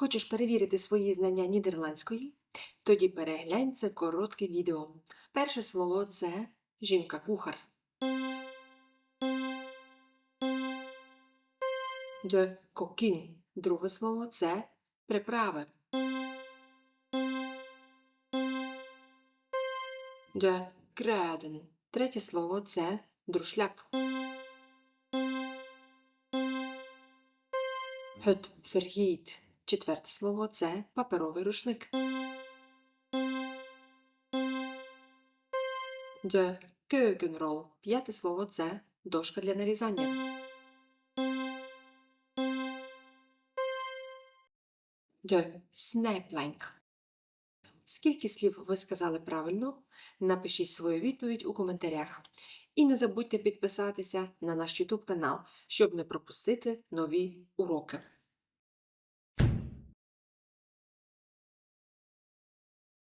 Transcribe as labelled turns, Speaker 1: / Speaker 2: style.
Speaker 1: Хочеш перевірити свої знання нідерландської? Тоді переглянь це коротке відео. Перше слово це жінка-кухар. De kokkin. Друге слово це приправи. De kruiden. Третє слово це друшляк. Het vergiet. Четверте слово це паперовий рушник. De keukenrol. П'яте слово це дошка для нарізання. De snijplank. Скільки слів ви сказали правильно? Напишіть свою відповідь у коментарях. І не забудьте підписатися на наш YouTube канал, щоб не пропустити нові уроки.